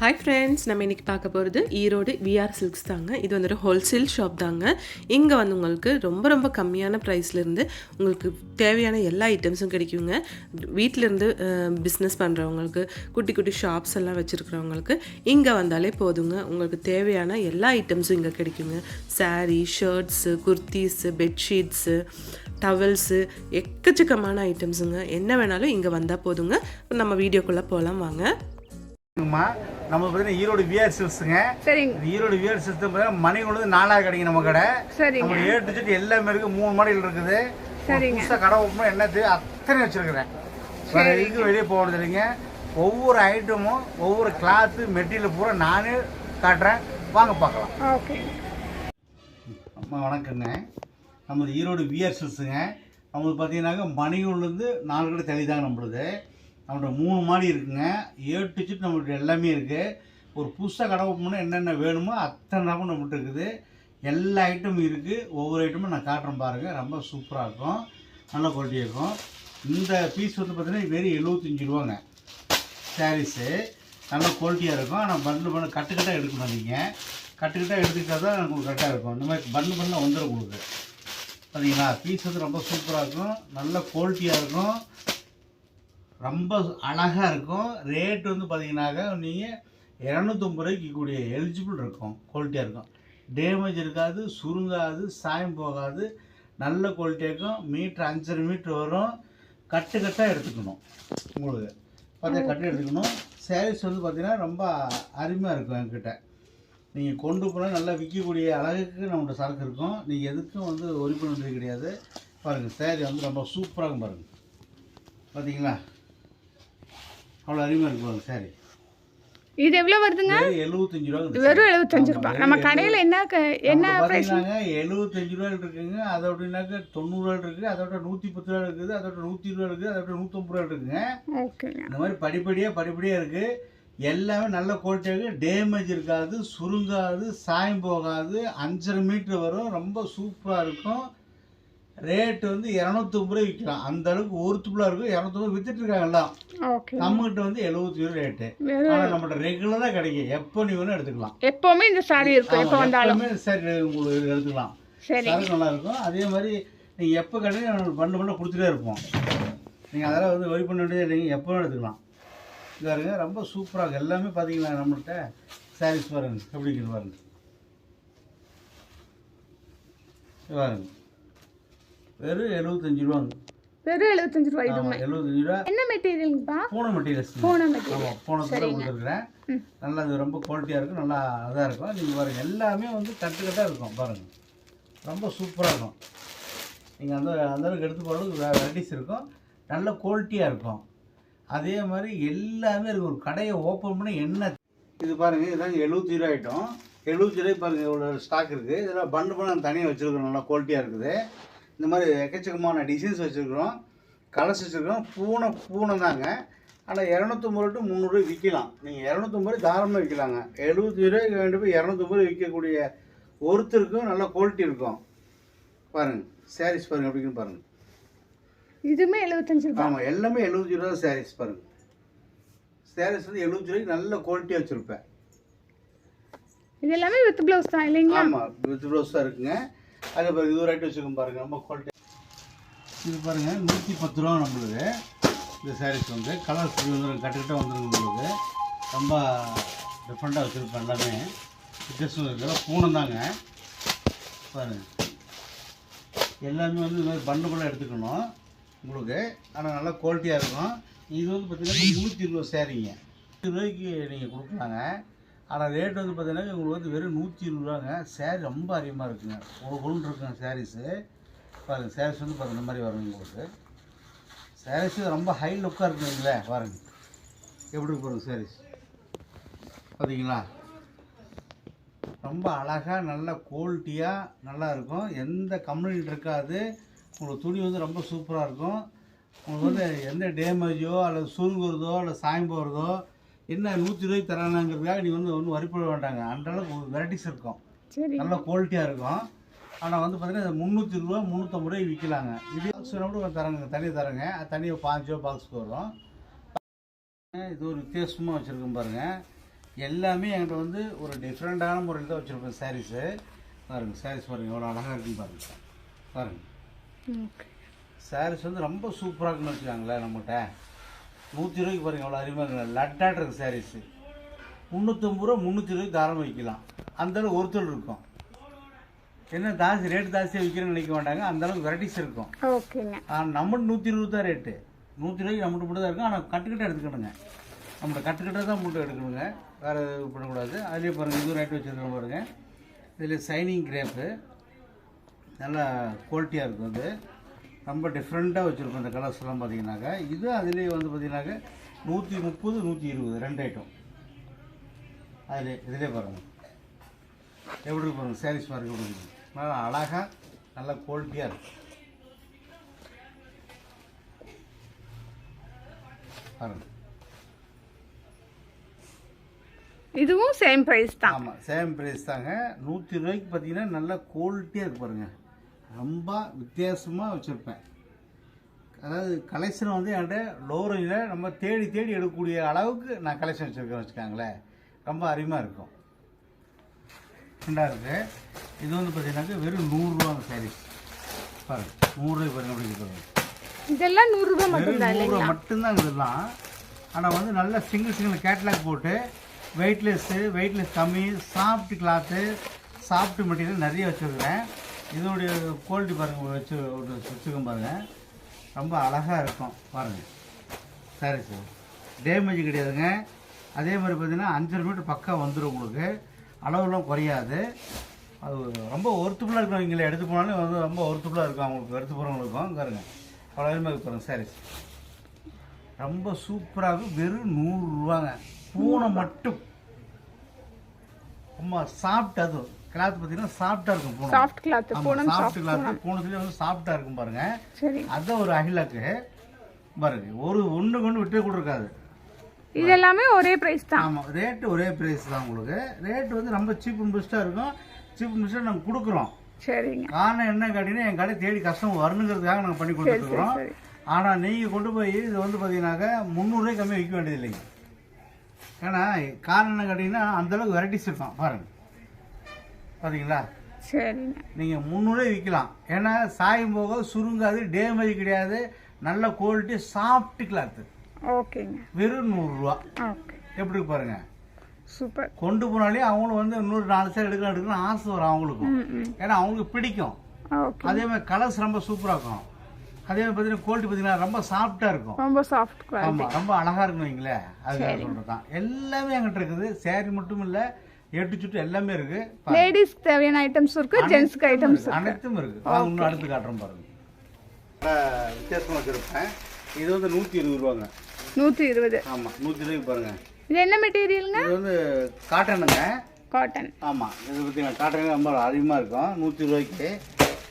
Hi friends நம்ம இன்றைக்கி பார்க்க போகிறது ஈரோடு விஆர் சில்க்ஸ் தாங்க. இது வந்துட்டு ஹோல்சேல் ஷாப் தாங்க. இங்கே வந்து உங்களுக்கு ரொம்ப ரொம்ப கம்மியான ப்ரைஸ்லேருந்து உங்களுக்கு தேவையான எல்லா ஐட்டம்ஸும் கிடைக்குங்க. வீட்டிலேருந்து பிஸ்னஸ் பண்ணுறவங்களுக்கு குட்டி குட்டி ஷாப்ஸ் எல்லாம் வச்சுருக்கிறவங்களுக்கு இங்கே வந்தாலே போதுங்க. உங்களுக்கு தேவையான எல்லா ஐட்டம்ஸும் இங்கே கிடைக்குங்க. Sari shirts kurtis bedsheets towels எக்கச்சக்கமான ஐட்டம்ஸுங்க என்ன வேணாலும் இங்கே வந்தால் போதுங்க. நம்ம வீடியோக்குள்ளே போகலாம் வாங்க. நம்ம பார்த்தீங்கன்னா ஈரோடு விஆர் சில்ஸுங்க சரிங்க. ஈரோடு விஆர் சில்ஸ் பார்த்தீங்கன்னா மணி கொண்டு நாலாவது கடைங்க நம்ம கடை. சரிங்க. நம்ம ஏ டு எல்லாமே இருக்கு. மூணு மாடல் இருக்குது. சரிங்க. புதுசாக கடை ஓப்பன் என்ன தேவை அத்தனை வச்சிருக்கிறேன். வேற எதுக்கும் வெளியே போகிறது இல்லைங்க. ஒவ்வொரு ஐட்டமும் ஒவ்வொரு கிளாத்து மெட்டீரியல் பூரா நானே காட்டுறேன். வாங்க பார்க்கலாம். ஓகே. அம்மா வணக்கங்க. நமது ஈரோடு விஆர் சில்ஸுங்க நம்மளுக்கு பார்த்தீங்கன்னாக்க மணிகூர்லேருந்து நாலு கடை தெளிதாங்க நம்மளுது. நம்மளோட மூணு மாடி இருக்குங்க. ஏ சிட்டு செட் நம்மளுக்கு எல்லாமே இருக்குது ஒரு புதுசாக கடை ஓப்பன் என்னென்ன வேணுமோ அத்தனை ரகம் நம்மகிட்ட இருக்குது. எல்லா ஐட்டமும் இருக்குது ஒவ்வொரு ஐட்டமும் நான் காட்டுறேன் பாருங்கள் ரொம்ப சூப்பராக இருக்கும். நல்ல குவாலிட்டியாக இருக்கும். இந்த பீஸ் வந்து பார்த்தீங்கன்னா வெறும் எழுபத்தஞ்சி ரூபாங்க. சாரீஸு நல்ல குவாலிட்டியாக இருக்கும். ஆனால் பண்டில் பண்ண கட்டுக்கட்டாக எடுக்கணும் நீங்கள் கட்டுக்கட்டாக எடுத்துக்கிட்டால் தான் உங்களுக்கு கரெக்டாக இருக்கும். இந்த மாதிரி பண்டில் பண்ணால் வந்துடும் உங்களுக்கு. பார்த்தீங்களா பீஸ் வந்து ரொம்ப சூப்பராக இருக்கும். நல்ல குவாலிட்டியாக இருக்கும். ரொம்ப அழகாக இருக்கும். ரேட் வந்து பார்த்தீங்கன்னாக்கா நீங்கள் இரநூத்தொம்பது ரூபாய்க்கு கூடிய எலிஜிபிள் இருக்கும். குவாலிட்டியாக இருக்கும். டேமேஜ் இருக்காது சுருங்காது சாயம் போகாது. நல்ல குவாலிட்டியாக இருக்கும். மீட்ரு அஞ்சரை மீட்ரு வரும். கட்டு கட்டாக எடுத்துக்கணும். உங்களுக்கு. பார்த்தா கட்டு எடுத்துக்கணும். சாரீஸ் வந்து பார்த்தீங்கன்னா ரொம்ப அருமையாக இருக்கும் என்கிட்ட. நீங்கள் கொண்டு போனால் நல்லா விற்கக்கூடிய அழகுக்கு நம்மகிட்ட சரக்கு இருக்கும். நீங்கள் எதுக்கும் வந்து ஒரி பண்ண வேண்டியது கிடையாது. பாருங்கள் சேரீ வந்து ரொம்ப சூப்பராக பாருங்கள் பார்த்தீங்களா அவ்வளோ அருமையாக இருக்கு பாருங்க சாரி இது எவ்வளோ வருதுங்க? எழுபத்தஞ்சு ரூபா வெறும். எழுபத்தஞ்சு வெறும் நம்ம கடையில் என்ன என்ன ப்ரைஸ் எழுபத்தஞ்சு ரூபா இருக்குங்க. அதை அப்படின்னாக்க தொண்ணூறு ரூபா இருக்குது அதோட நூற்றி பத்து ரூபா இருக்குது. அதோட நூற்றி இருபது இருக்குது. அதோட நூற்றம்பது ரூபா இருக்குங்க. ஓகேங்க. இந்த மாதிரி படிப்படியாக படிப்படியாக இருக்குது எல்லாமே நல்ல குவாலிட்டியாக டேமேஜ் இருக்காது சுருங்காது சாயம் போகாது. அஞ்சரை மீட்டர் வரும். ரொம்ப சூப்பராக இருக்கும். ரேட் வந்து இரநூத்தம்பது ரூபாய் விற்கலாம் அந்த அளவுக்கு ஒருத்துக்குள்ளா இருக்கும். இரநூத்தம்பது வித்துட்டு இருக்காங்க எல்லாம். நம்மகிட்ட வந்து எழுபத்தி ரூபா ரேட்டு. ஆனால் நம்மகிட்ட ரெகுலராக கிடைக்கும். எப்போ நீ வேணும் எடுத்துக்கலாம். எப்போவுமே இந்த சாரி இருக்கும். எப்போ வந்தாலும். சரி உங்களுக்கு எடுத்துக்கலாம். சரி. சரக்கு நல்லா இருக்கும். அதே மாதிரி நீங்கள் எப்போ கிடைக்கும் பண்ண பண்ண கொடுத்துட்டே இருப்போம். நீங்கள் அதெல்லாம் வந்து வரி பண்ண வேண்டியது இல்லைங்க எப்போ எடுத்துக்கலாம். இது பாருங்க ரொம்ப சூப்பராக இருக்கும் எல்லாமே பார்த்தீங்களா நம்மள்கிட்ட சாரீஸ் பாருங்க. எப்படி இருக்குது பாருங்க. பாருங்க வெறும் எழுபத்தஞ்சு ரூபாங்க வெறும் எழுபத்தஞ்சு ரூபாய் இதுவுமே எழுபத்தஞ்சு ரூபா. என்ன மெட்டீரியலுங்கப்பா? பூனை மெட்டீரியல்ஸ். பூனை மெட்டீரியல். ஆமாம் போனத்தில் கொடுத்துருக்குறேன். நல்லா அது ரொம்ப குவாலிட்டியாக இருக்கும் நல்லா இதாக இருக்கும். நீங்கள் பாருங்கள் எல்லாமே வந்து கட்டு கட்டாக இருக்கும் பாருங்கள் ரொம்ப சூப்பராக இருக்கும். நீங்கள் அந்த அந்த அளவுக்கு எடுத்து போகிறதுக்கு வெரைட்டிஸ் இருக்கும். நல்ல குவாலிட்டியாக இருக்கும். அதே மாதிரி எல்லாமே இருக்கும் ஒரு கடையை ஓப்பன் பண்ணி என்ன இது பாருங்கள் இதாங்க எழுபத்தி ரூபா ஐட்டம் எழுபத்தி ரூபாய் பாருங்கள் இவ்வளோ ஸ்டாக் இருக்குது இதெல்லாம் பண்டு பண்ண தனியாக வச்சுருக்கோம் நல்லா குவாலிட்டியாக இருக்குது. இந்த மாதிரி எக்கச்சக்கமான டிசைன்ஸ் வச்சுருக்குறோம். கலர்ஸ் வச்சுருக்கோம் பூனை பூனை தாங்க ஆனால் இரநூத்தம்பது டு முந்நூறுரூவா விற்கலாம் நீங்கள் இரநூத்தம்பது ரூபாய் தாராளமாக விற்கலாங்க. எழுபத்தி ரூபாய்க்கு வேண்டி போய் இரநூத்தம்பது ரூபாய் விற்கக்கூடிய ஒருத்தருக்கும் நல்ல குவாலிட்டி இருக்கும். பாருங்கள் சாரீஸ் பாருங்கள் எப்படின்னு பாருங்கள் இதுவுமே எழுபத்தஞ்சு ரூபாய். ஆமாம் எல்லாமே எழுபத்தி ரூபா சாரீஸ் பாருங்கள் சாரீஸ் வந்து எழுபத்தி ரூபாய்க்கு நல்ல குவாலிட்டியாக வச்சுருப்பேன். இது எல்லாமே வித் ப்ளவுஸ் தான் இல்லைங்களா? ஆமாம் வித் ப்ளவுஸ் தான் இருக்குங்க. அதே பாருங்க இது ஒரு ஐட்டம் வச்சுக்கோங்க பாருங்கள் ரொம்ப குவாலிட்டி இது பாருங்கள் நூற்றி பத்து ரூபா நம்மளுக்கு இந்த சாரீஸ் வந்து கலர்ஸ் வந்துடும் கட்டுக்கிட்ட வந்துருங்க உங்களுக்கு ரொம்ப டிஃப்ரெண்ட்டாக வச்சுருப்பேன் எல்லாமே. வித்தியாசம் இருக்குது பூனம் தாங்க. பாருங்கள் எல்லாமே வந்து இந்த மாதிரி பண்ணுக்குள்ளே எடுத்துக்கணும் உங்களுக்கு. ஆனால் நல்லா குவாலிட்டியாக இருக்கும். இது வந்து பார்த்தீங்கன்னா நூற்றி இருபது சேரீங்க நூற்றி ரூபாய்க்கு நீங்கள் கொடுக்கலாங்க. ஆனால் ரேட் வந்து பார்த்தீங்கன்னா உங்களுக்கு வந்து வெறும் நூற்றி இருபது ரூபாங்க. சேரீ ரொம்ப அதிகமாக இருக்குங்க. ஒரு கொண்டு இருக்குங்க சாரீஸு பாருங்கள் சாரீஸ் வந்து பாருங்கள் இந்த மாதிரி வரும் உங்களுக்கு. சாரீஸ் ரொம்ப ஹை லுக்காக இருக்குங்களே பாருங்க. எப்படி இருக்கு சாரீஸ் பார்த்தீங்களா ரொம்ப அழகாக நல்ல குவாலிட்டியாக நல்லா இருக்கும். எந்த கம்ப்ளைண்ட் இருக்காது. உங்களுக்கு துணி வந்து ரொம்ப சூப்பராக இருக்கும். உங்களுக்கு வந்து எந்த டேமேஜோ அல்லது சுருங்குறதோ அல்லது சாயம் போகிறதோ என்ன நூற்றி ரூபாய்க்கு தரானாங்கிறதுக்காக நீ வந்து ஒன்றும் வரிப்பட வேண்டாங்க. அளவுக்கு வெரைட்டிஸ் இருக்கும். நல்ல குவாலிட்டியாக இருக்கும். ஆனால் வந்து பார்த்தீங்கன்னா முந்நூற்றி ரூபா முந்நூற்றம்பது ரூபாய் விற்கலாங்க இது கூட தரங்க தனியாக தரங்க. அது தனியாக பாஞ்சு ரூபா பாக்ஸ்க்கு வரும். இது ஒரு வித்தியாசமாக வச்சுருக்கோம் பாருங்கள் எல்லாமே என்கிட்ட வந்து ஒரு டிஃப்ரெண்ட்டான முறையில் தான் வச்சுருப்பேன் சாரீஸு பாருங்க சாரீஸ் பாருங்க எவ்வளோ அழகாக இருக்குன்னு பாருங்க. பாருங்க. ஓகே. சாரீஸ் வந்து ரொம்ப சூப்பராக இருக்குன்னு வச்சுக்காங்களேன் நம்மகிட்ட. நூற்றி ரூபாய்க்கு பாருங்க எவ்வளோ அருமையாக லட்டாட் இருக்கு சாரீஸு முந்நூற்றம்பது ரூபா முந்நூற்றி ரூபாய்க்கு தாராளமாக விற்கலாம். அந்தளவுக்கு ஒருத்தர் இருக்கும். என்ன ஜாஸ்தி ரேட்டு ஜாஸ்தியாக விற்கிறேன்னு நினைக்க மாட்டாங்க. அந்தளவுக்கு வெரைட்டிஸ் இருக்கும். நம்ம நூற்றி இருபது தான் ரேட்டு நூற்றி ரூபாய்க்கு நம்மகிட்ட மட்டும் தான் இருக்கும். ஆனால் கட்டுக்கிட்ட எடுத்துக்கணுங்க. நம்மளோட கட்டுக்கிட்ட தான் மட்டும் எடுக்கணுங்க. வேறு இது பண்ணக்கூடாது. அதுலேயே பாருங்கள் இதுவும் ரேட் வச்சுருக்கோம் பாருங்கள் இதில் சைனிங் கிரேப்பு நல்லா குவாலிட்டியாக இருக்கும் அது. ரொம்ப டிஃப்ரெண்ட்டாக வச்சுருக்கோம் இந்த கலர்ஸ் எல்லாம் பார்த்தீங்கன்னாக்கா இது அதுலேயே வந்து பார்த்தீங்கன்னாக்கா நூற்றி முப்பது நூற்றி இருபது ரெண்டு ஐட்டம் அதிலே இதிலே பாருங்கள் எப்படி இருக்கு பாருங்கள் சாரீஸ் பாருங்க எப்படி இருக்கு நல்லா அழகாக நல்ல குவாலிட்டியாக இருக்கும் பாருங்க. இதுவும் சேம் ப்ரைஸ் தான். ஆமாம் சேம் ப்ரைஸ் தாங்க. நூற்றி ரூபாய்க்கு பார்த்தீங்கன்னா நல்ல குவாலிட்டியாக இருக்கு பாருங்க. ரொம்ப வித்தியாசமாக வச்சுருப்பேன். அதாவது கலெக்ஷன் வந்து என்கிட்ட லோ ரேஞ்சில் நம்ம தேடி தேடி எடுக்கக்கூடிய அளவுக்கு நான் கலெக்ஷன் வச்சுருக்கேன் வச்சுக்காங்களேன். ரொம்ப அருமையாக இருக்கும். ரெண்டாக இருக்கு. இது வந்து பார்த்தீங்கன்னாக்கா வெறும் நூறுரூவாங்க சாரீஸ் பாருங்க. நூறுரூவாய் பாருங்க அப்படி இருக்கு பாருங்க. இதெல்லாம் நூறுரூபா வெறும் மட்டும்தான் நூறுரூவா மட்டும்தான் இதெல்லாம். ஆனால் வந்து நல்ல சிங்கிள் சிங்கிள் கேட்லாக் போட்டு வெயிட்லெஸ்ஸு வெயிட்லெஸ் கம்மி சாஃப்ட் கிளாத்து சாஃப்ட் மெட்டீரியல் நிறைய வச்சுருக்கிறேன். இதோடைய குவாலிட்டி பாருங்கள் வச்சு ஒரு வச்சுக்கோங்க பாருங்கள் ரொம்ப அழகாக இருக்கும் பாருங்கள் சரி சார். டேமேஜ் கிடையாதுங்க. அதே மாதிரி பார்த்தீங்கன்னா அஞ்சரை மீட்டர் பக்கம் வந்துடும் உங்களுக்கு. அளவுலாம் குறையாது. அது ரொம்ப ஒர்த்துஃபுல்லாக இருக்கும் இங்கே எடுத்து போனாலும் வந்து ரொம்ப ஒர்த்துஃபுல்லாக இருக்கும் அவங்களுக்கு எடுத்து போகிறவங்களுக்கும் பாருங்க. அவ்வளோ மாதிரி இருக்கு பாருங்க. சாரீஸ் ரொம்ப சூப்பராக இருக்கும். வெறும் நூறுரூவாங்க பூனை மட்டும். ரொம்ப சாப்பிட்டு அது கிளாத் பார்த்தீங்கன்னா சாஃப்டாக இருக்கும் பூனை soft cloth Poonam soft soft cloth பூனத்துலேயே வந்து சாஃப்டாக இருக்கும் பாருங்க. சரி. அதான் ஒரு அகிலக்கு பாருங்க ஒரு ஒன்று கொண்டு விட்டே கூட இருக்காது இது எல்லாமே ஒரே ப்ரைஸ் தான். ஆமாம் ரேட்டு ஒரே ப்ரைஸ் தான் உங்களுக்கு. ரேட் வந்து ரொம்ப சீப் அண்ட் பெஸ்ட்டாக இருக்கும். சீப் அண்ட் பெஸ்ட்டாக நாங்கள் கொடுக்குறோம். சரிங்க. காரணம் என்ன கேட்டீங்கன்னா என் கடை தேடி கஷ்டம் வரணுங்கிறதுக்காக நாங்கள் பண்ணி கொடுத்துருக்குறோம். சரி. ஆனால் நீங்கள் கொண்டு போய் இது வந்து பார்த்தீங்கன்னாக்கா முந்நூறுரூவாய்க்கு கம்மியாக விற்க வேண்டியது இல்லைங்க ஏன்னா காரணம் என்ன கேட்டிங்கன்னா அந்தளவுக்கு வெரைட்டிஸ் இருக்கும் பாருங்கள் பார்த்தீங்களா சரிங்க நீங்கள் முந்நூறுரூவா விற்கலாம். ஏன்னா சாயம் போக சுருங்காது டேமேஜ் கிடையாது. நல்ல குவாலிட்டி சாஃப்ட் கிளாத்து ஓகேங்க. வெறும் நூறுரூவா. எப்படி பாருங்க? சூப்பர். கொண்டு போனாலே அவங்களும் வந்து இன்னொரு நாலு சேர் எடுக்கலாம் எடுக்கணும் ஆசை வரும் அவங்களுக்கும். ஏன்னா அவங்களுக்கு பிடிக்கும். அதே மாதிரி கலர்ஸ் ரொம்ப சூப்பராக இருக்கும். அதே மாதிரி பார்த்தீங்கன்னா குவாலிட்டி பார்த்தீங்கன்னா ரொம்ப சாஃப்டாக இருக்கும். ரொம்ப சாஃப்ட் ஆமாம் ரொம்ப அழகாக இருக்கும் வைங்களேன். அது சொல்கிறது தான் எல்லாமே என்கிட்ட இருக்குது. சேரீ மட்டும் இல்லை எட்டு சுட்டு எல்லாமே இருக்கு. பாருங்க. லேடிஸ் தேவையான ஐட்டம்ஸ் இருக்கு ஜென்ஸ்க்கு ஐட்டம்ஸ். அனைத்தும் இருக்கு. வாங்க இன்னும் அடுத்து காட்டுறேன் பாருங்க. வித்தியாசமாக வச்சிருப்பேன். இது வந்து நூற்றி இருபது ரூபாங்க. நூற்றி இருபது. ஆமாம் நூற்றி இருபது பாருங்க. இது என்ன மெட்டீரியலுங்க இது வந்து காட்டனுங்க காட்டன் ஆமாம் இது பார்த்தீங்கன்னா காட்டன் ரொம்ப அதிகமாக இருக்கும். நூற்றி ரூபாய்க்கு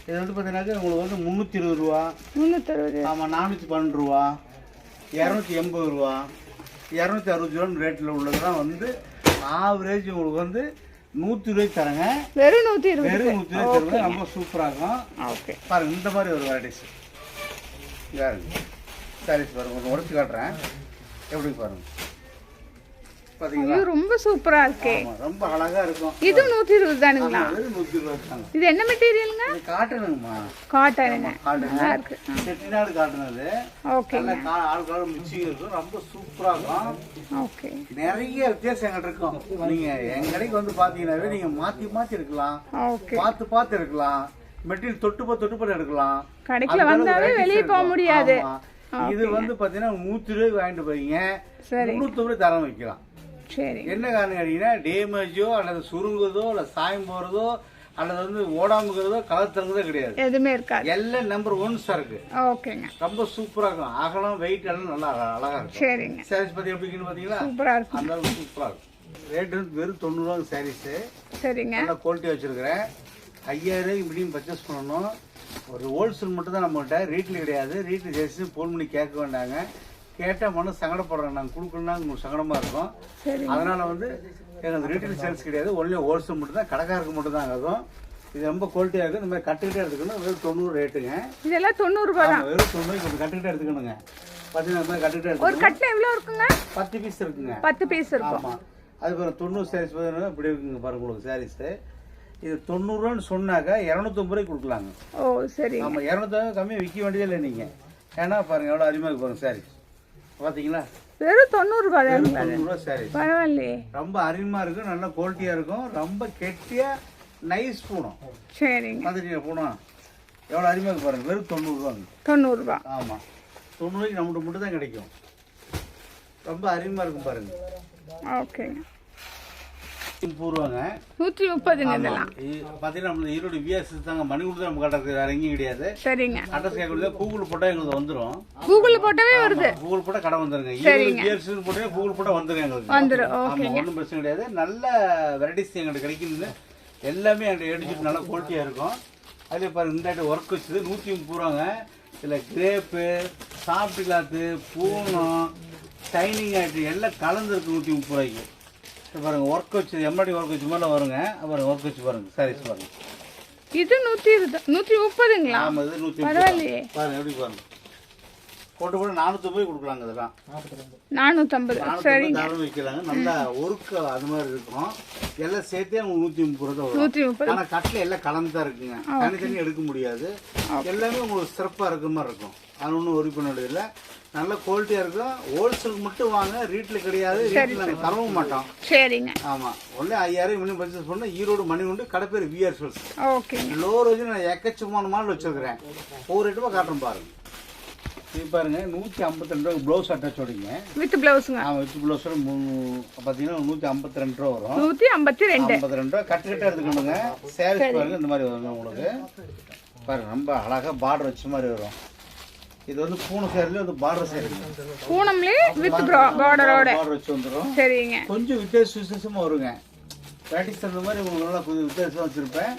இது வந்து பார்த்தீங்கன்னாக்கா உங்களுக்கு வந்து முந்நூற்றி இருபது ரூபா. முந்நூற்றறுபது ஆமாம் நானூற்றி பன்னெண்டு ரூபா. இரநூத்தி எண்பது ரூபா. இரநூத்தி அறுபது ரூபான்னு ரேட்டில் உள்ளதெல்லாம் வந்து ஆவரேஜ் உங்களுக்கு வந்து நூற்றி ரூபாய்க்கு தரேங்க. வெறும் நூற்றி இருபது. வெறும் நூற்றி ரூபாய்க்கு தருவது ரொம்ப சூப்பராக இருக்கும். ஓகே பாருங்க இந்த மாதிரி ஒரு வெரைட்டிஸ் பாருங்க. சாரீஸ் பாருங்க உடச்சி காட்டுறேன். எப்படி பாருங்க? இது ரொம்ப சூப்பரா இருக்கே. ரொம்ப அழகாக இருக்கும். இது நூற்றி இருபது தானுங்களா இது என்ன மெட்டீரியலுங்க காட்டனுங்க நல்லா இருக்கு. செட்டிநாடு காட்டுனது ஓகே ஆள் காலம் மிக்சிங் இருக்கும். ரொம்ப சூப்பராக இருக்கும். ஓகே. நிறைய வித்தியாசம் எங்கிட்ட இருக்கும். நீங்க எங்க கடைக்கு வந்து பாத்தீங்கன்னாவே நீங்க மாத்தி மாத்தி எடுக்கலாம். பார்த்து பார்த்து எடுக்கலாம். மெட்டீரியல் தொட்டு பார்த்து எடுக்கலாம். அளவுக்கு வந்தாவே வெளியே போக. முடியாது. இது வந்து பாத்தீங்கன்னா நூத்தி ரூபாய்க்கு வாங்கிட்டு போறீங்க. முன்னூத்தி ரூபாய் தரம் வைக்கலாம். சரி. என்ன காரணம் கேட்டீங்கன்னா டேமேஜோ அல்லது சுருங்குதோ அல்ல சாயம் போறதோ அல்லது வந்து ஓடாமுக்கிறதோ கலர் தங்குதோ கிடையாது. எதுவுமே இருக்காது. எல்லாம் நம்பர் ஒன்ஸா இருக்கு ஓகேங்க. ரொம்ப சூப்பரா இருக்கும். அகலம் வெயிட் எல்லாம் நல்லா அழ- அழகா இருக்கும். சரிங்க. சாரீஸ் பத்தி எப்படி இருக்குன்னு பாத்தீங்களா? சூப்பரா இருக்கும். அந்த அளவுக்கு சூப்பராக இருக்கும். ரேட் வந்து வெறும் தொண்ணூறுவா சாரீஸு சரிங்க. நல்ல குவாலிட்டி வச்சுருக்கிறேன். ஐயாயிரம் மினிமம் பர்ச்சேஸ் பண்ணணும். ஒரு ஹோல்சேல் மட்டும் தான் நம்மகிட்ட ரீட்டில் கிடையாது ரீட்டில் ஜெர்சி ஃபோன் பண்ணி கேட்க வேண்டாங்க. கேட்டால் மனு சங்கடப்படுறோம் நாங்கள் கொடுக்கணும்னா உங்களுக்கு சங்கடமாக இருக்கும். சரி அதனால் வந்து எனக்கு ரீட்டைல் சேல்ஸ் கிடையாது. ஒன்லி ஹோல்சேல் மட்டும் தான் கடைக்காரருக்கு மட்டும் தான் ஆகும் இது ரொம்ப குவாலிட்டியாக இருக்குது இந்த மாதிரி கட்டுக்கிட்டே எடுத்துக்கணும். வெறும் தொண்ணூறு ரேட்டுங்க இதெல்லாம் தொண்ணூறு ரூபாய் வெறும் தொண்ணூறு கொஞ்சம் கட்டுக்கிட்டே எடுத்துக்கணுங்க. பார்த்தீங்கன்னா கட்டுக்கிட்டே ஒரு எடுத்துக்கணும். கட்டில் எவ்வளோ இருக்குங்க? பத்து பீஸ் இருக்குங்க. பத்து பீஸ் இருக்கும். ஆமாம் அது பாருங்க தொண்ணூறு சாரீஸ் பார்த்தீங்கன்னா இப்படி இருக்குங்க பாருங்க உங்களுக்கு சாரீஸு இது தொண்ணூறுரூவான்னு சொன்னாக்கா இரநூத்தம்பது ரூபாய்க்கு கொடுக்கலாங்க. ஓ சரிங்க. ஆமாம் இரநூத்தம்பது கம்மியாக விற்க வேண்டியதே இல்லை நீங்கள் ஏன்னா பாருங்க எவ்வளோ அருமையாக இருக்கு பாருங்க சாரீஸ் பார்த்தீங்களா வெறும் தொண்ணூறுரூவா சாரீஸ் பரவாயில்லையே. ரொம்ப அருமையாக இருக்கும் நல்ல குவாலிட்டியாக இருக்கும் ரொம்ப கெட்டியாக நைஸ் பூனம். சரிங்க. பார்த்துட்டீங்க பூனம்? எவ்வளோ அருமையாக இருக்கு பாருங்க வெறும் தொண்ணூறுரூவாங்க தொண்ணூறுபா ஆமாம் தொண்ணூறுக்கு நம்மகிட்ட மட்டும் தான் கிடைக்கும். ரொம்ப அருமையாக இருக்கும் பாருங்க. ஓகேங்க. பூர்வாங்க நூற்றி முப்பதுங்க இதெல்லாம் பார்த்தீங்கன்னா நம்ம ஈரோடு விஎஸ் தாங்க மணி கொடுத்து நம்ம கடை வேற எங்கேயும் கிடையாது. சரிங்க. அட்ரஸ் கேட்கறது கூகுள் போட்டால் எங்களுக்கு வந்துடும் கூகுளில் போட்டாவே வருது. கூகுள் போட்டால் கடை வந்துருங்க. ஈரோடு விஎஸ் போட்டால் கூகுள் போட்டால் வந்துடும் எங்களுக்கு. வந்துடும் ஆமாம் ஒன்றும் பிரச்சனை கிடையாது. நல்ல வெரைட்டிஸ் எங்களுக்கு கிடைக்குதுன்னு எல்லாமே என்கிட்ட எடுத்துட்டு நல்லா குவாலிட்டியாக இருக்கும். அதே பாருங்க இந்த ஒர்க் வச்சது நூற்றி முப்பது ரூபாங்க இதில் கிரேப்பு சாஃப்ட் கிளாத்து பூனம் ஷைனிங் ஆகிட்டு எல்லாம் கலந்துருக்கு நூற்றி முப்பது ரூபாய்க்கு பாருங்க ஒர்க் வச்சது எம்ஆடி ஒர்க் வச்ச மாதிரி வருங்க. பாருங்க ஒர்க் வச்சு பாருங்க. சாரீஸ் பாருங்க இது நூற்றி இருபது நூற்றி முப்பதுங்களா? ஆமாம் இது நூற்றி பரவாயில்லையே. பாருங்க எப்படி பாருங்க. போட்டு போட்டு நானூற்றி போய் கொடுக்குறாங்க இதெல்லாம் நானூற்றம்பது நானூற்றி தாராளம் விற்கிறாங்க நல்லா ஒர்க்கு அது மாதிரி இருக்கும். எல்லாம் சேர்த்தே உங்களுக்கு நூற்றி முப்பது ரூபா வரும் நூற்றி முப்பது ஆனால் கட்டில் எல்லாம் கலந்து தான் இருக்குங்க. தனித்தனி எடுக்க முடியாது. எல்லாமே உங்களுக்கு சிறப்பாக இருக்கிற மாதிரி இருக்கும். அது ஒன்றும் ஒரி பண்ண வேண்டியதில்லை நல்ல குவாலிட்டியாக இருக்கும். ஹோல்சேல் மட்டும் வாங்க. ரீட்டில் கிடையாது. ரீட்டில் நாங்கள் தரவும் மாட்டோம். சரிங்க. ஆமாம் ஒன்றே ஐயாயிரம் மில்லியன் பர்ச்சேஸ் பண்ணால் ஈரோடு மணி உண்டு கடை பேர் விஆர் சொல்ஸ் ஓகேங்க. லோர் வச்சு நான் எக்கச்சக்கமான மாடல் வச்சிருக்கிறேன். ஒவ்வொரு ரேட்டுமா காட்டுறேன் பாருங்க. இது பாருங்க நூற்றி ஐம்பத்தி ரெண்டு ரூபா ப்ளவுஸ் அட்டாச் ஓடிங்க வித் பிளவுஸுங்க ஆமாம் வித் ப்ளவுஸோட பார்த்தீங்கன்னா நூற்றி ஐம்பத்தி ரெண்டு ரூபா வரும். நூற்றி ஐம்பத்தி ரெண்டு. ஐம்பத்தி ரெண்டு ரூபா. கட்டு கட்டாக எடுத்துக்கணுங்க சேரீஸ் பாருங்க இந்த மாதிரி வருங்க உங்களுக்கு. பாருங்க ரொம்ப அழகாக பார்டர் வச்ச மாதிரி வரும். இது வந்து பூனை சேரில் வந்து பார்டர் சேரீ. பூனம்லேயே வித் பார்டரோட பார்டர் வச்சு வந்துடும் சரிங்க. கொஞ்சம் வித்தியாச விசேஷமாக வருங்க. ப்ராக்டிஸ் தகுந்த மாதிரி உங்களுக்கு நல்லா கொஞ்சம் வித்தியாசமாக வச்சுருப்பேன்.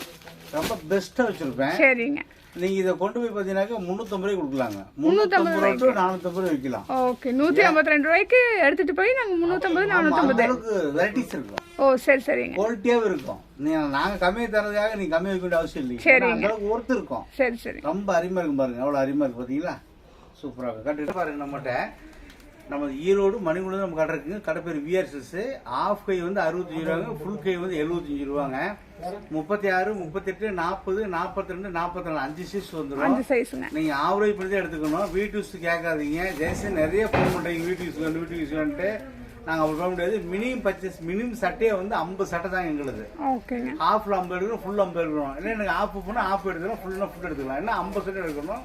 ரொம்ப பெஸ்ட்டாக வச்சுருப்பேன். சரிங்க. நீங்கள் இதை கொண்டு போய் பார்த்தீங்கன்னாக்கா முந்நூற்றம்பது ரூபாய் கொடுக்கலாங்க. முந்நூற்றம்பது ரூபா டு நானூற்றம்பது ரூபாய் விற்கலாம். ஓகே நூற்றி ஐம்பத்தி ரெண்டு ரூபாய்க்கு எடுத்துட்டு போய் நாங்கள் முந்நூற்றம்பது நானூற்றம்பது அளவுக்கு வெரைட்டிஸ் இருக்கும். ஓ சரி சரிங்க. குவாலிட்டியாகவும் இருக்கும். நீங்கள் நாங்கள் கம்மியாக தரதுக்காக நீங்கள் கம்மியாக வைக்க வேண்டிய அவசியம் இல்லை சரிங்க. அந்த அளவுக்கு ஒர்த்து இருக்கும். சரி சரி. ரொம்ப அருமையாக இருக்கும் பாருங்க. எவ்வளோ அருமையாக இருக்கு பார்த்தீங்களா சூப்பராக இருக்கும் கட்டிட்டு பாருங்க நம்மகிட்ட. நம்ம ஈரோடு மணிக்குள்ள நம்ம கடை இருக்குங்க. கடை பேர் விஆர்எஸ் ஆஃப் கை வந்து அறுபத்தஞ்சு ரூபாங்க. ஃபுல் கை வந்து எழுபத்தஞ்சு ரூபாங்க. முப்பத்தி ஆறு முப்பத்தெட்டு நாற்பது நாற்பத்தி ரெண்டு நாற்பத்தி நாலு அஞ்சு சீஸ் வந்துடும் நீங்க ஆவரேஜ் பண்ணி தான் எடுத்துக்கணும் வீட்டு கேட்காதீங்க. ஜெயசன் நிறைய ஃபோன் பண்றீங்க. வீட்டு யூஸ் வீட்டு யூஸ் நாங்கள் அப்படி பண்ண முடியாது. மினிமம் பர்ச்சேஸ் மினிமம் சட்டையே வந்து ஐம்பது சட்டை தான் எங்களுது. ஓகேங்க. ஹாஃப்ல ஐம்பது எடுக்கணும் ஃபுல் ஐம்பது எடுக்கணும். இல்லை எனக்கு ஆஃப் போனால் ஆஃப் எடுத்துக்கலாம் ஃபுல்லாக ஃபுல் எடுத்துக்கலாம். என்ன ஐம்பது சட்டை எடுக்கணும்?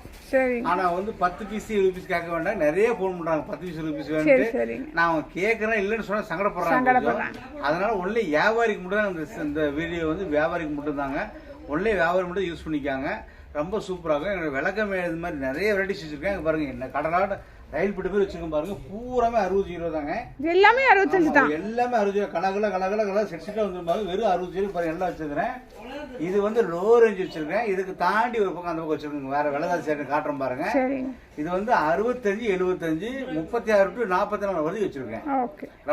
ஆனா வந்து பத்து பீஸ் இருபது பீஸ் கேட்க வேண்டாம். நிறைய ஃபோன் பண்றாங்க. பத்து பீஸ் இருபது பீஸ் சரி வேணுட்டு நான் கேட்கறேன் இல்லைன்னு சொன்னா சங்கடப்படுறாங்க. அதனால ஒன்லி வியாபாரிக்கு மட்டும் தான் இந்த வீடியோ வந்து வியாபாரிக்கு மட்டும் தாங்க. ஒன்லி வியாபாரி மட்டும் யூஸ் பண்ணிக்காங்க. ரொம்ப சூப்பராக என்னோட விளக்கம் இது மாதிரி நிறைய வெரைட்டிஸ் வச்சிருக்கேன் பாருங்க என்ன கடலாட ரயில் பிடி பேர் வச்சிருக்கேன் பாருங்க. பூராமே அறுபது ரூபா தாங்க. எல்லாமே அறுபத்தஞ்சு தான். எல்லாமே அறுபது ரூபா கலகல கலகல கலர் செட் செட்டாக வந்துருப்பாங்க வெறும் அறுபது ரூபாய் பாருங்க எல்லாம் வச்சிருக்கிறேன். இது வந்து லோ ரேஞ்ச் வச்சிருக்கேன் இதுக்கு தாண்டி ஒரு பக்கம் அந்த பக்கம் வச்சிருக்கேன் வேற விலைதான் சேர்த்து காட்டுறேன் பாருங்க. இது வந்து அறுபத்தஞ்சு எழுபத்தஞ்சு முப்பத்தி ஆறு டு நாற்பத்தி நாலு வரைக்கும் வச்சிருக்கேன்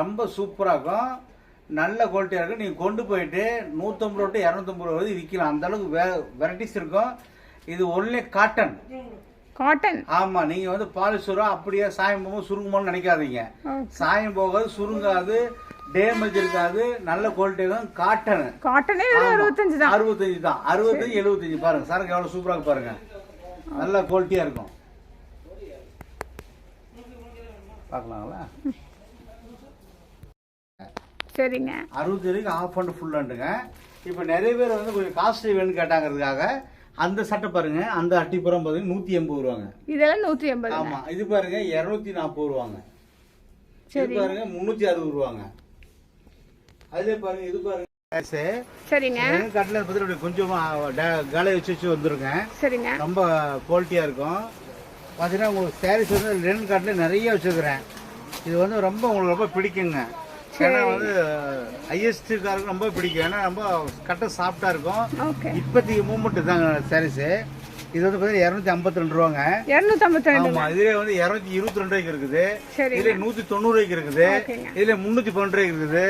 ரொம்ப சூப்பராக இருக்கும். நல்ல குவாலிட்டியாக இருக்கும். நீங்கள் கொண்டு போயிட்டு நூற்றம்பது ரூபா டு இரநூத்தம்பது ரூபா வரைக்கும் விற்கலாம். அந்த அளவுக்கு வெரைட்டிஸ் இருக்கும். இது ஒன்லி காட்டன் காட்டன் ஆமாம் நீங்கள் வந்து பாலிஸ்டரும் அப்படியே சாயம் போகும் சுருங்குமோன்னு நினைக்காதீங்க. சாயம் போகாது சுருங்காது டேமேஜ் இருக்காது நல்ல குவாலிட்டி இருக்கும் காட்டன் காட்டனே அறுபத்தஞ்சு தான். அறுபத்தஞ்சு தான். அறுபத்தஞ்சு எழுபத்தஞ்சு பாருங்க. சரக்கு எவ்வளோ சூப்பராக பாருங்க. நல்ல குவாலிட்டியாக இருக்கும். பார்க்கலாங்களா? சரிங்க. அறுபத்தி வரைக்கும் ஆஃப் அண்ட் ஃபுல் ஹண்டுங்க இப்போ நிறைய பேர் வந்து கொஞ்சம் காஸ்ட்லி வேணும்னு கேட்டாங்கிறதுக்காக அந்த சட்டை பாருங்க அந்த அட்டிப்புறம் பார்த்தீங்கன்னா நூற்றி எண்பது ரூபாங்க. இதெல்லாம் நூற்றி எண்பது ஆமாம் இது பாருங்க இரநூத்தி நாற்பது ரூபாங்க. இது பாருங்க முந்நூற்றி அறுபது ரூபாங்க. அதுலேயே பாருங்க இது பாருங்க. சரிங்க. கட்டில் பார்த்துட்டு கொஞ்சம் காலை வச்சு வச்சு வந்துருங்க. சரிங்க. ரொம்ப குவாலிட்டியாக இருக்கும். பார்த்தீங்கன்னா உங்களுக்கு சாரீஸ் வந்து ரெண்டு காட்டில் நிறைய வச்சுருக்கிறேன். இது வந்து ரொம்ப உங்களுக்கு ரொம்ப பிடிக்குங்க. ஏன்னா வந்து ஹையஸ்ட் காருக்கு ரொம்ப பிடிக்கும். ஏன்னா ரொம்ப கட்ட சாஃப்டாக இருக்கும். இப்போதைக்கு மூமெண்ட் தாங்க சாரீஸு இது வந்து பார்த்தீங்கன்னா இரநூத்தி ஐம்பத்தி ரெண்டு ரூபாங்க. ரெண்டு இதுலேயே வந்து இரநூத்தி இருபத்தி ரெண்டு ரூபாய்க்கு இருக்குது. இதுல நூற்றி தொண்ணூறு ரூபாய்க்கு இருக்குது. இதுல முந்நூற்றி பன்னெண்டு ரூபாய்க்கு இருக்குது.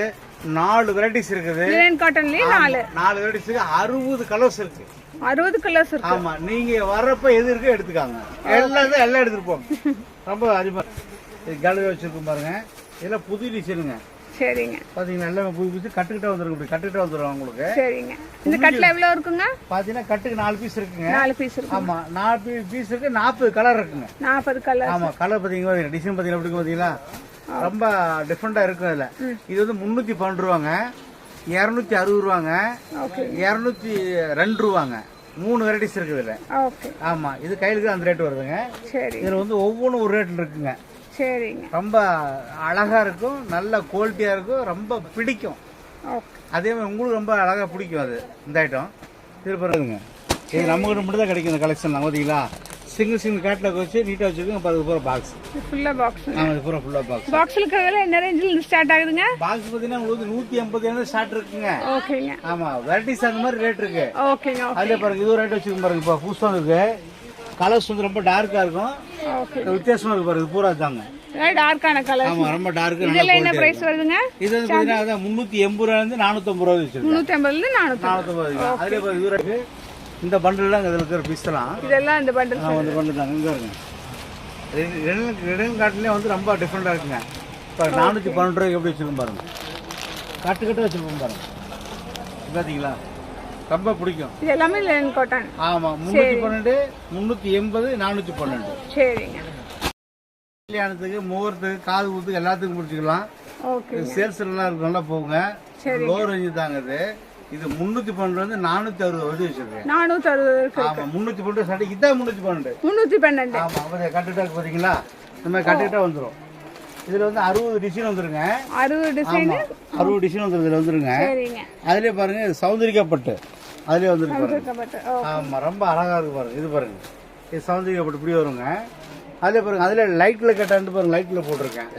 நாலு வெரைட்டிஸ் இருக்குது. காட்டன்லயே நாலு. நாலு வெரைட்டிஸ் இருக்கு. அறுபது கலர்ஸ் இருக்கு. அறுபது கலர்ஸ் இருக்கு. ஆமா நீங்க வர்றப்ப எது இருக்கோ எடுத்துக்காங்க. எல்லாம் தான் எல்லாம் எடுத்துட்டு போங்க. ரொம்ப அருமை. இது கேலரி வச்சிருக்கோம் பாருங்க. இதெல்லாம் புது டிசைனுங்க சரிங்க. பார்த்தீங்கன்னா எல்லாமே புது புது கட்டுக்கிட்டே வந்துருங்க இப்படி கட்டுக்கிட்டே உங்களுக்கு. சரிங்க. இந்த கட்டில் எவ்வளோ இருக்குங்க? பார்த்தீங்கன்னா கட்டுக்கு நாலு பீஸ் இருக்குங்க. நாலு பீஸ் இருக்கும் ஆமாம் நாலு பீஸ் இருக்கு நாற்பது கலர் இருக்குங்க. நாற்பது கலர் ஆமாம் கலர் பார்த்தீங்கன்னா டிசைன் பார்த்தீங்கன்னா எப்படி பார்த்தீங்களா ரொம்ப டிஃப்ரெண்ட்டாக இருக்கும் அதில். இது வந்து முந்நூற்றி பன்னெண்டு ரூபாங்க. இரநூத்தி அறுபது ரூபாங்க. ஓகே. இரநூத்தி ரெண்டு ரூபாங்க. மூணு வெரைட்டிஸ் இருக்குது இதில். ஆமாம் இது கையிலுக்கு அந்த ரேட் வருதுங்க. இதில் வந்து ஒவ்வொன்றும் ஒரு ரேட்டில் இருக்குங்க. சரிங்க. ரொம்ப அழகாக இருக்கும் நல்ல குவாலிட்டியாக இருக்கும் ரொம்ப பிடிக்கும். அதே மாதிரி உங்களுக்கு ரொம்ப அழகாக பிடிக்கும் அது இந்த ஐட்டம் பாருங்க இது நம்ம கிட்ட மட்டும் தான் கிடைக்கும் இந்த கலெக்ஷன் பார்த்தீங்களா சிங்கிள் சிங்கிள் கேட்லாக் வச்சு நீட்டாக வச்சுருக்கோங்க அது பூரா பாக்ஸ் ஃபுல்லாக பாக்ஸ் ஆமாம் இது பூரா ஃபுல்லாக பாக்ஸ் பாக்ஸில் இருக்கிறதுல என்ன ரேஞ்சில் ஸ்டார்ட் ஆகுதுங்க? பாக்ஸ் பார்த்தீங்கன்னா உங்களுக்கு நூற்றி எண்பது ஸ்டார்ட் இருக்குங்க. ஓகேங்க. ஆமாம் வெரைட்டிஸ் அந்த மாதிரி ரேட் இருக்கு. ஓகேங்க ஓகே. அதில் பாருங்க இது ரேட் வச்சுருக்கோம் பாருங்க இப்போ புதுசாக இருக்கு. கலர்ஸ் வந்து ரொம்ப டார்க்காக இருக்கும். ஓகே வித்தியாசமாக இருக்கு பாருங்க பூரா தாங்க டார்க்கான கலர் ரொம்ப டார்க்கு நல்லா இதெல்லாம் என்ன ப்ரைஸ் வருதுங்க. இது வந்து பார்த்தீங்கன்னா அதான் முந்நூற்றி எண்பது ரூபாயிலேருந்து நானூற்றம்பது ரூபா வச்சிருக்கோம் முந்நூற்றி ஐம்பதுலேருந்து நானூற்றி நானூற்றம்பது ரூபா அதிலே பாருங்க இது இருக்கு இந்த பண்டில் தான் இதில் இருக்கிற பீஸ்லாம் இதெல்லாம் இந்த பண்டில் நான் வந்து பண்டில் இங்கே இருங்க ரெண்டு ரெண்டு காட்டிலே வந்து ரொம்ப டிஃப்ரெண்ட்டாக இருக்குங்க. இப்போ நானூற்றி பன்னெண்டு ரூபாய்க்கு எப்படி வச்சுருக்கோம் பாருங்க. கட்டு கட்டு வச்சுருக்கோம் பாருங்க. பார்த்தீங்களா ரொம்ப பிடிக்கும். இது எல்லாமே லேன் காட்டன் ஆமாம் முந்நூற்றி பன்னெண்டு முந்நூற்றி எண்பது நானூற்றி பன்னெண்டு. சரிங்க. கல்யாணத்துக்கு முகூர்த்தத்துக்கு காது ஊத்துக்கு எல்லாத்துக்கும் முடிச்சுக்கலாம். ஓகே. சேல்ஸ் நல்லா இருக்கு, நல்லா போகுங்க. லோ ரேஞ்சு தாங்க இது. இது முந்நூற்றி பன்னெண்டு வந்து நானூற்றி அறுபது வரைக்கும் வச்சுருக்கேன். நானூற்றி அறுபது ஆமாம் முந்நூற்றி பன்னெண்டு சாட்டி இதான் முந்நூற்றி பன்னெண்டு. முந்நூற்றி பன்னெண்டு. அப்போ கட்டுட்டா பார்த்தீங்களா இந்த மாதிரி கட்டுக்கிட்டா வந்துடும் இதில் வந்து அறுபது டிசைன் வந்துருங்க. அறுபது டிசைன் அறுபது டிசைன் வந்து இதில் வந்துருங்க. சரிங்க. அதிலே பாருங்க சௌந்தரிக்கப்பட்டு. அதிலே வந்துருக்கு ஆமாம் ரொம்ப அழகாக இருக்கு பாருங்க. இது பாருங்க. இது சௌந்தரிக்கப்பட்டு இப்படி வருங்க. அதிலே பாருங்க அதில் லைட்டில் கட்டாண்டு பாருங்க லைட்டில் போட்டிருக்கேன்.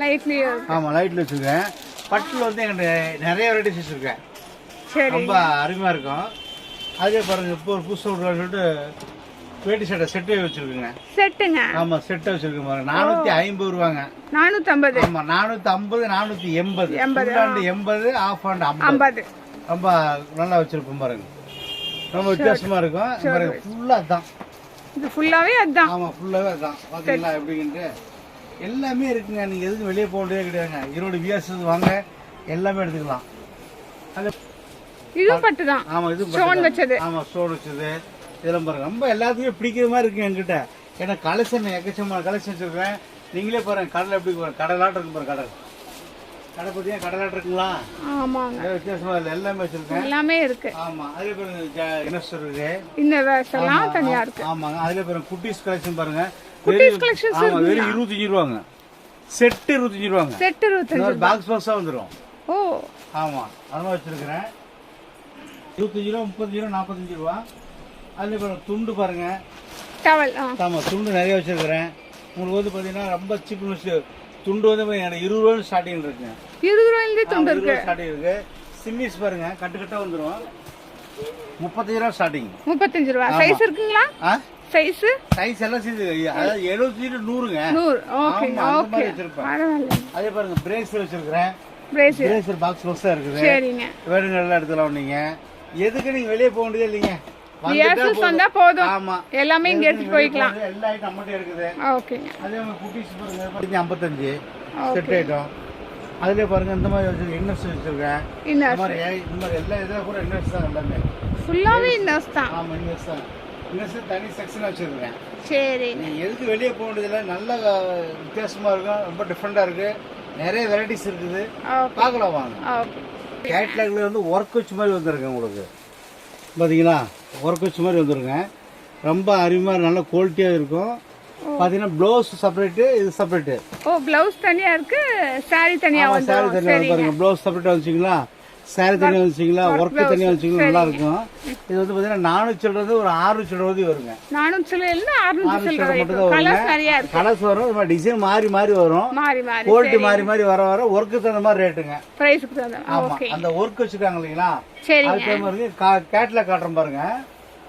ஆமாம் லைட்டில் வச்சுருக்கேன். பட்டில் வந்து என்கிட்ட நிறைய வெரைட்டிஸ் வச்சுருக்கேன் சரி. ரொம்ப அருமையாக இருக்கும். அதே பாருங்க இப்போ ஒரு புதுசு விட்றான்னு சொல்லிட்டு வேட்டி சட்டை செட்டே வச்சுருக்குங்க. செட்டுங்க? ஆமாம் செட்டை வச்சுருக்கேன் பாருங்க. நானூற்றி ஐம்பது ரூபாங்க. நானூற்றம்பது ஆமாம் நானூற்றி ஐம்பது நானூற்றி எண்பது எண்பது, ஃபுல் எண்பது ஆஃப் ஆண்டு ஐம்பது. ஐம்பது. ரொம்ப நல்லா வச்சுருப்போம் பாருங்க. ரொம்ப வித்தியாசமாக இருக்கும். பாருங்க ஃபுல்லாக தான் இது ஃபுல்லாகவே அதுதான் ஆமாம் ஃபுல்லாகவே அதான். பார்த்தீங்களா எப்படின்ட்டு? எல்லாமே இருக்குங்க. நீங்கள் எதுக்கும் வெளியே போக வேண்டியதே கிடையாதுங்க. ஈரோடு விஎஸ்எஸ் வாங்க. எல்லாமே எடுத்துக்கலாம். அது இதுவும் பட்டு தான் ஆமாம் இது ஸ்டோன் வச்சது. ஆமாம் ஸ்டோன் வச்சது. இதெல்லாம் பாருங்க. ரொம்ப எல்லாத்துக்குமே பிடிக்கிற மாதிரி இருக்கு என்கிட்ட. ஏன்னா கலெக்ஷன் எக்கச்சக்கமான கலெக்ஷன் வச்சிருக்கேன். நீங்களே பாருங்க கடலை எப்படி பாருங்க கடலாட்டம் இருக்கு பாருங்க கடல். கடை பார்த்தீங்கன்னா கடலாட்டம் இருக்குங்களா? ஆமாங்க. வித்தியாசமா இல்லை எல்லாமே வச்சிருக்கேன். எல்லாமே இருக்கு. ஆமா அதுல பாருங்க இன்வெஸ்டர் இருக்கு. இந்த வேஷம்லாம் தனியா இருக்கு. ஆமாங்க. அதுல பாருங்க குட்டீஸ் கலெக்ஷன் பாருங்க. குட்டீஸ் வெறும்- collections ஆமா வெறும் இருபத்தஞ்சு ரூபாங்க. செட்டு இருபத்தஞ்சு ரூபாங்க. செட்டு இருபத்தஞ்சு பாக்ஸ் பாக்ஸா வந்துடும் ஓ. ஆமா அதெல்லாம் வச்சிருக்கிறேன். இருபத்தஞ்சு ரூபா முப்பத்தஞ்சு ரூபா நாற்பத்தஞ்சு ரூபா. அதுல பாருங்க துண்டு பாருங்க. டவல் ஆமா துண்டு நிறைய வச்சிருக்கிறேன். உங்களுக்கு வந்து பாத்தீங்கன்னா ரொம்ப சீப் துண்டு வந்து எனக்கு இருபது ரூபா ஸ்டார்டிங் இருக்குங்க இருபது ஆமா, துண்டு இருக்கு. ஸ்டார்டிங் இருக்கு. சிம்மிஸ் பாருங்க கட்டு கட்டா வந்துடும் முப்பத்தஞ்சு ரூபா ஸ்டார்டிங் முப்பத்தஞ்சு ரூபா. சைஸ் இருக்குங்களா? சைஸ் சைஸ் எல்லாம் சேர்ந்து அதாவது எழுபத்தி நூறுங்க. நூறு. ஓகே ஓகே அதே பாருங்க பிரேஸ்ல வச்சிருக்கிறேன். பிரேஸ் பிரேசர் பாக்ஸ் பாக்ஸா இருக்குது. சரிங்க. வேணுங்க எல்லாம் எடுத்துலாம் நீங்க. எதுக்கு நீங்க வெளியே போக வேண்டியது இல்லைங்க. வியாசஸ். வந்தா போதும். ஆமா. எல்லாமே இங்க எடுத்துட்டு போய்க்கலாம். எல்லா ஐட்டம் நம்மகிட்ட இருக்குது. ஓகேங்க அதே மாதிரி குட்டீஸ் பாருங்க பாத்தீங்கன்னா ஐம்பத்தஞ்சு. செட் ஐட்டம் அதுலயே பாருங்க இந்த மாதிரி இன்வெஸ்ட் வச்சிருக்கேன். இந்த மாதிரி இந்த மாதிரி எல்லா இதில் கூட இன்வெஸ்ட் தான் எல்லாமே. ஃபுல்லாவே இன்னர்ஸ் தான். ஆமா இன்வெஸ்ட் தான். இன்வெஸ்ட் தனி செக்ஷன் வச்சிருக்கேன். சரிங்க நீங்க எதுக்கு வெளியே போக வேண்டியதில்லை? நல்ல வித்தியாசமா இருக்கும். ரொம்ப டிஃப்ரெண்டா இருக்கு. நிறைய வெரைட்டிஸ் இருக்குது. ஓகே பார்க்கலாம் வாங்க. ஓகே கேட்லாக்ல வந்து ஒர்க் வச்சு மாதிரி வந்துருக்கு உங்களுக்கு. பார்த்தீங்களா ஒர்க் வச்சு மாதிரி வந்துருங்க. ரொம்ப அருமையாக நல்ல குவாலிட்டியாக இருக்கும். பார்த்தீங்கன்னா ப்ளவுஸ் செப்பரேட்டு இது செப்பரேட்டு ஓ பிளவுஸ் தனியா இருக்கு சாரி தனியா சாரி தனியாக சரிங்க. பாருங்க ப்ளவுஸ் செப்பரேட்டாக வச்சிங்களா சாரி தனியாக வச்சிங்களா ஒர்க்கு தனியாக வச்சிங்களா நல்லா இருக்கும் இது வந்து பார்த்தீங்கன்னா நானூற்றி சொல்றது ஒரு ஆறு சொல்றது வருங்க. நானூறு சில்லு ஆறு சொல்றது மட்டும் தான் வருங்க. கலர்ஸ் வரும் இது மாதிரி டிசைன் மாறி மாறி வரும். குவாலிட்டி மாறி மாறி வர வர ஒர்க்கு தகுந்த மாதிரி ரேட்டுங்க ஆமா. அந்த ஒர்க் வச்சிருக்காங்க இல்லைங்களா? தகுந்த மாதிரி கேட்லாக் காட்டுறேன் பாருங்க.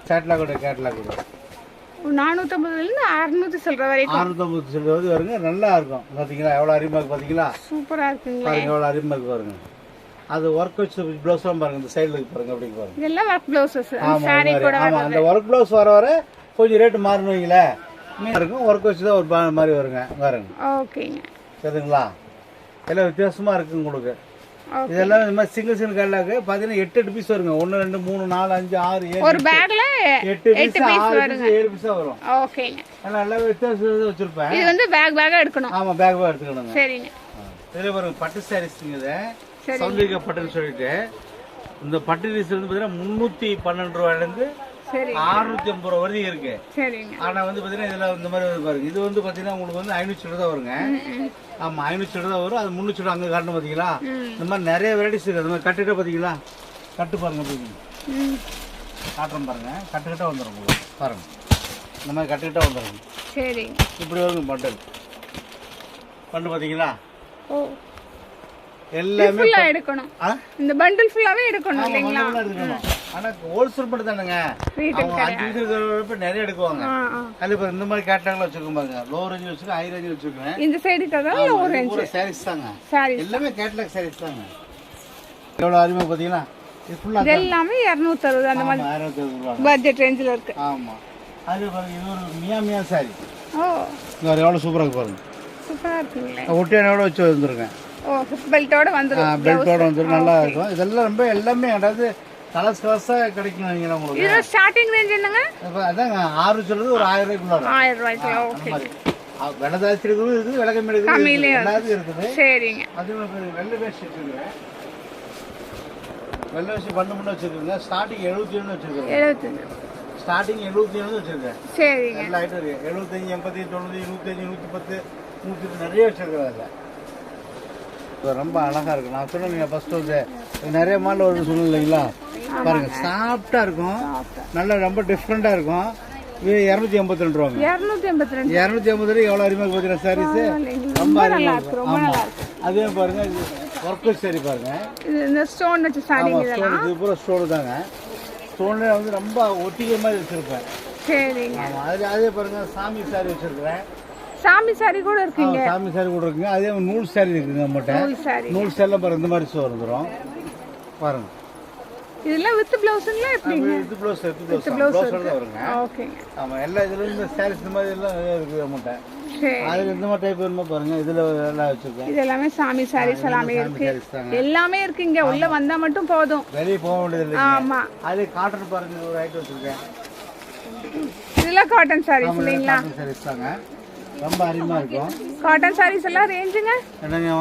கேட்லாக் கேட்லாக் நானூத்தம்பதுல இருந்து அறுநூத்தி சொல்ற வரைக்கும். அறுநூத்தம்பது சொல்றது வருங்க. நல்லா இருக்கும். பாத்தீங்களா? எவ்வளவு அருமையா இருக்கு பாத்தீங்களா? சூப்பரா இருக்குங்களே. பாருங்க எவ்வளவு அருமையா இருக்கு பாருங்க. அது ஒர்க் வச்சு ப்ளவுஸ் பாருங்க இந்த சைடுல பாருங்க அப்படி பாருங்க. இதெல்லாம் ஒர்க் பிளவுசஸ் ஆமா சாரி கூட மாதிரி. ஆமா அந்த ஒர்க் ப்ளவுஸ் வர வர கொஞ்சம் ரேட் மாறணும் வைங்களேன் மீன் இருக்கும் ஒர்க் வச்சு தான் ஒரு மாதிரி வருங்க பாருங்க. ஓகேங்க. சரிங்களா? எல்லாம் வித்தியாசமா இருக்கு உங்களுக்கு. இதெல்லாம் இந்த மாதிரி சிங்கிள் சிங்கிள் கேட்லாக்கு பார்த்தீங்கன்னா எட்டு எட்டு பீஸ் வருங்க. ஒன்று ரெண்டு மூணு நாலு அஞ்சு ஆறு ஏழு ஒரு பேக்ல எட்டு பீஸ் ஆறு பீஸ் ஏழு பீஸ் வரும். ஓகேங்க. நல்லா வித்தியாசம் வச்சிருப்பேன். இது வந்து பேக் பேக்கா எடுக்கணும். ஆமா பேக் பேக் எடுத்துக்கணுங்க. சரிங்க. இதில் பாருங்க பட்டு சாரீஸ்ங்க இது. சரி. சௌந்தரிகா பட்டுன்னு சொல்லிட்டு இந்த பட்டு வந்து பார்த்தீங்கன்னா முந்நூற்றி பன்னெண்டு ரூபாயிலேருந்து அறுநூத்தி ஐம்பது ரூபா வரைக்கும் இருக்கு. ஆனா வந்து பாத்தீங்கன்னா இதுல இந்த மாதிரி வருது பாருங்க. இது வந்து பாத்தீங்கன்னா உங்களுக்கு வந்து ஐநூற்றி தான் வருங்க. ஆமா ஐநூற்றி தான் வரும். அது முந்நூற்றி அங்க காட்டணும் பாத்தீங்களா? இந்த மாதிரி நிறைய வெரைட்டிஸ் இருக்கு. அந்த மாதிரி கட்டுக்கிட்ட பாத்தீங்களா? கட்டு பாருங்க காட்டுறோம் பாருங்க. கட்டுக்கிட்ட வந்துடும் உங்களுக்கு. பாருங்க. இந்த மாதிரி கட்டுக்கிட்ட வந்துடும் இப்படி வருங்க பண்டல் பண்டு பாத்தீங்களா? எல்லாமே ஃபுல்லா எடுக்கணும்? இந்த பண்டில் ஃபுல்லாவே எடுக்கணும் ஆமா, இல்லைங்களா. ஆனா ஹோல்சேல் மட்டும் தானுங்க அவங்க அஞ்சு இருக்கிறப்ப நிறைய எடுக்குவாங்க. அதுல பாருங்க இந்த மாதிரி கேட்டாங்களா வச்சிருக்கோம் பாருங்க. லோ ரேஞ்ச் வச்சிருக்கேன் ஹை ரேஞ்ச் வச்சிருக்கேன். இந்த சைடு தான் ஒரு பூரா சாரீஸ் தாங்க. சாரி எல்லாமே கேட்லாக் சாரீஸ் தாங்க. எவ்வளோ அருமை பார்த்தீங்களா இது ஃபுல்லாக இது எல்லாமே இரநூத்தறுபது அந்த மாதிரி பட்ஜெட் ரேஞ்சில் இருக்கு. ஆமாம் அது பாருங்க இது ஒரு மியா மியா சாரி ஓ. இங்கே எவ்வளோ சூப்பராக இருக்கு பாருங்க. சூப்பரா இருக்குங்களே. ஒட்டியானோட வச்சு வந்துருக்கேன். பெல்ட்டோட வந்துடும் பெல்ட்டோட வந்து நல்லா இருக்கும். இதெல்லாம் ரொம்ப எல்லாமே அதாவது கலர்ஸ் கலர்ஸாக கிடைக்கும் நினைக்கிறேன் உங்களுக்கு. இதோட ஸ்டார்டிங் ரேஞ்ச் என்னங்க? அதாங்க ஆறு சொல்றது ஒரு ஆயிரம் ரூபாய்க்குள்ள ஆயிரம் ரூபாய்க்கு அந்த ஓகே இருக்குது இருக்குது விலை கம்மி இருக்குது. எல்லாத்துக்கும் இருக்குது. சரிங்க. அது வெள்ளை வேஷ்டி வச்சுருக்கேன் வெள்ளை வேஷ்டி பண்ணு பண்ண வச்சுருக்கேங்க ஸ்டார்டிங் எழுபத்தி ஒன்று வச்சுருக்கேன் எழுபத்தஞ்சு ஸ்டார்டிங் எழுபத்தி ஒன்று வச்சுருக்கேன் சரிங்க. எல்லா ஐட்டம் இருக்கு. எழுபத்தஞ்சி எண்பத்தி தொண்ணூறு இருபத்தஞ்சி நூற்றி பத்து நூற்றி நிறைய வச்சுருக்கேன் அதில். ரொம்ப அழகாக இருக்கும் நான் சொன்னேன் ஃபர்ஸ்ட் வந்து நிறைய மாடல் வரும்னு சொன்னேன் இல்லைங்களா? பாருங்க சாஃப்டாக இருக்கும். நல்லா ரொம்ப டிஃப்ரெண்ட்டாக இருக்கும். இது இரநூத்தி எண்பத்தி ரெண்டு ரூபாங்க. இரநூத்தி எண்பத்தி ரெண்டு. இரநூத்தி ஐம்பது ரூபாய் எவ்வளோ அருமையாக பார்த்தீங்கன்னா சாரீஸு ரொம்ப ரொம்ப அருமையா நல்லா இருக்கும். இருக்கு ரொம்ப ஆமா. நல்லா இருக்கு. அதே பாருங்க இது ஒர்க்கு சரி பாருங்க. இது இந்த ஸ்டோன் வச்ச ஸ்டோன் இது பூரா ஸ்டோனு தாங்க. ஸ்டோன்ல வந்து ரொம்ப ஒட்டிக்க மாதிரி வச்சிருப்பேன். சரிங்க. ஆமா அது அதே பாருங்க சாமி சாரி வச்சிருக்கிறேன். சாமி சாரி கூட இருக்குங்க. சாமி சாரி கூட இருக்குங்க. அதே நூல் சாரி இருக்குங்க நம்மகிட்ட. நூல் சாரி நூல் சாரிலாம் பாருங்க இந்த மாதிரி ஷோ வந்துடும் பாருங்க. இதெல்லாம் வித் பிளவுஸுங்களா எப்படிங்க? இது ப்ளவுஸ் இது ப்ளவுஸ் பிளவுஸ் வருங்க. ஓகேங்க. ஆமா எல்லா இதுல இந்த சாரீஸ் இந்த மாதிரி எல்லாம் நிறைய இருக்குது நம்மகிட்ட. அதுல இந்த மாதிரி டைப் வேணுமா பாருங்க. இதுல எல்லாம் வச்சிருக்கேன். இது எல்லாமே சாமி சாரீஸ் எல்லாமே இருக்கு. எல்லாமே இருக்கு இங்க உள்ள வந்தா மட்டும் போதும். வெளியே போக வேண்டியது இல்லைங்க ஆமா. அதே காட்டன் பாருங்க ஒரு ஐட்டம் வச்சிருக்கேன். இதெல்லாம் காட்டன் சாரீஸ் இல்லைங்களா? காட்டன் சாரீஸ் தாங்க. ரொம்ப அருமையா இருக்கும். காட்டன் சாரீஸ் எல்லாம் ரேஞ்சுங்க என்னங்க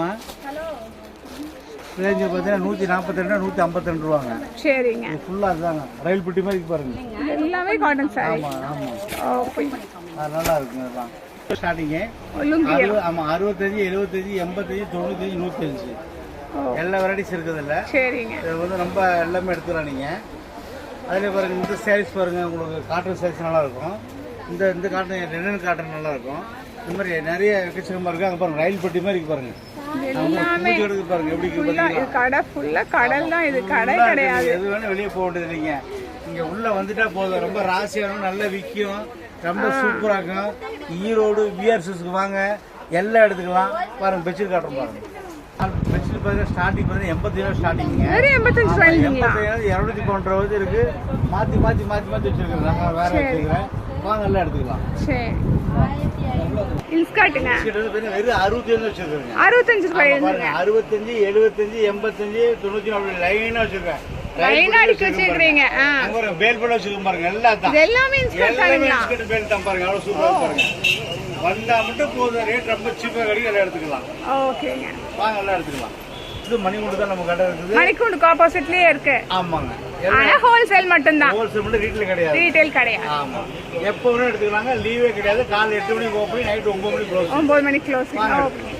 ரேஞ்சு பார்த்தீங்கன்னா நூற்றி நாற்பத்தி ரெண்டு நூற்றி ஐம்பத்தி ரெண்டு ரூபாங்க சரிங்க ஃபுல்லாக அதுதாங்க. ரயில் பெட்டி மாதிரி பாருங்க. எல்லாமே காட்டன் சாரி ஆமாம் ஆமாம் அது நல்லா இருக்குங்க அதெல்லாம் ஸ்டார்டிங்கு ஆமாம் அறுபத்தஞ்சு எழுபத்தஞ்சு எண்பத்தஞ்சு தொண்ணூத்தஞ்சு நூற்றஞ்சு. எல்லா வெரைட்டிஸ் இருக்குதுல்ல சரிங்க. இது வந்து ரொம்ப எல்லாமே எடுத்துக்கலாம் நீங்கள் அதில் பாருங்க இந்த சாரீஸ் பாருங்க உங்களுக்கு காட்டன் சாரீஸ் நல்லா இருக்கும். இந்த இந்த காட்டன் ரெண்டு காட்டன் நல்லா இருக்கும்? இந்த மாதிரி நிறைய எக்கச்சக்கமாக இருக்கு. அங்கே பாருங்க ரயில் பெட்டி மாதிரி இருக்கு பாருங்க. எல்லாமே பாருங்க எப்படி இருக்கு ஃபுல்லா இது கடை ஃபுல்லா கடல் தான் இது கடை full-ஆ கிடையாது. இருக்குது. எது வேணும் வெளியே போக வேண்டியது இல்லைங்க. இங்க உள்ள வந்துட்டா போதும். ரொம்ப ராசியாரும் நல்லா விற்கும் ரொம்ப சூப்பரா இருக்கும். ஈரோடு விஆர்எஸ்க்கு வாங்க. எல்லாம் எடுத்துக்கலாம். பாருங்க பெட்ஷீட் காட்டுறோம் பாருங்க. பெட்ஷீட் பாருங்க ஸ்டார்டிங் பாருங்க எண்பத்தி ஏழு ஸ்டார்டிங்க வெறும் எண்பத்தஞ்சு ரூபாய்ங்களா எண்பத்தி இரநூத்தி பன்னெண்டு இருக்கு. மாத்தி மாத்தி மாத்தி மாத்தி வச்சிருக்கேன். நான் வேற வச்சிருக்கிறேன். வாங்க எல்லாம் எடுத்துக்கலாம் சரி காட்டுங்க. வெறும் அறுபத்தி ஏழு வச்சிருக்கேங்க. அறுபத்தஞ்சு ரூபாய் அறுபத்தஞ்சு எழுபத்தஞ்சு எண்பத்தஞ்சு தொண்ணூத்தி நாலு லைனா வச்சிருக்கேன் லைனா அடிச்சு வச்சிருக்கீங்க பேல் வச்சிருக்கோம் பாருங்க எல்லாம் எல்லாமே எல்லாமே பேல் தான் பாருங்க அவ்வளவு சூப்பரா பாருங்க. வந்தா மட்டும் போதும் ரேட் ரொம்ப சீப்பா கிடைக்கும் எல்லாம் எடுத்துக்கலாம். ஓகேங்க. வாங்க எல்லாம் எடுத்துக்கலாம். இது மணிக்கூண்டு தான் நம்ம கடை இருக்குது. மணிக்கூண்டுக்கு ஆப்போசிட்லயே இருக்கு. ஆமாங்க. ஆனா ஹோல்சேல் மட்டும்தான். ஹோல்சேல் மட்டும் ரீட்டில் கிடையாது. ரீட்டைல் கிடையாது. ஆமா. எப்போ வேணும் எடுத்துக்கலாங்க லீவே கிடையாது. காலை எட்டு மணிக்கு ஓப்பன் நைட் ஒன்பது மணிக்கு க்ளோஸ் ஒன்பது மணிக்கு க்ளோசிங் ஓகே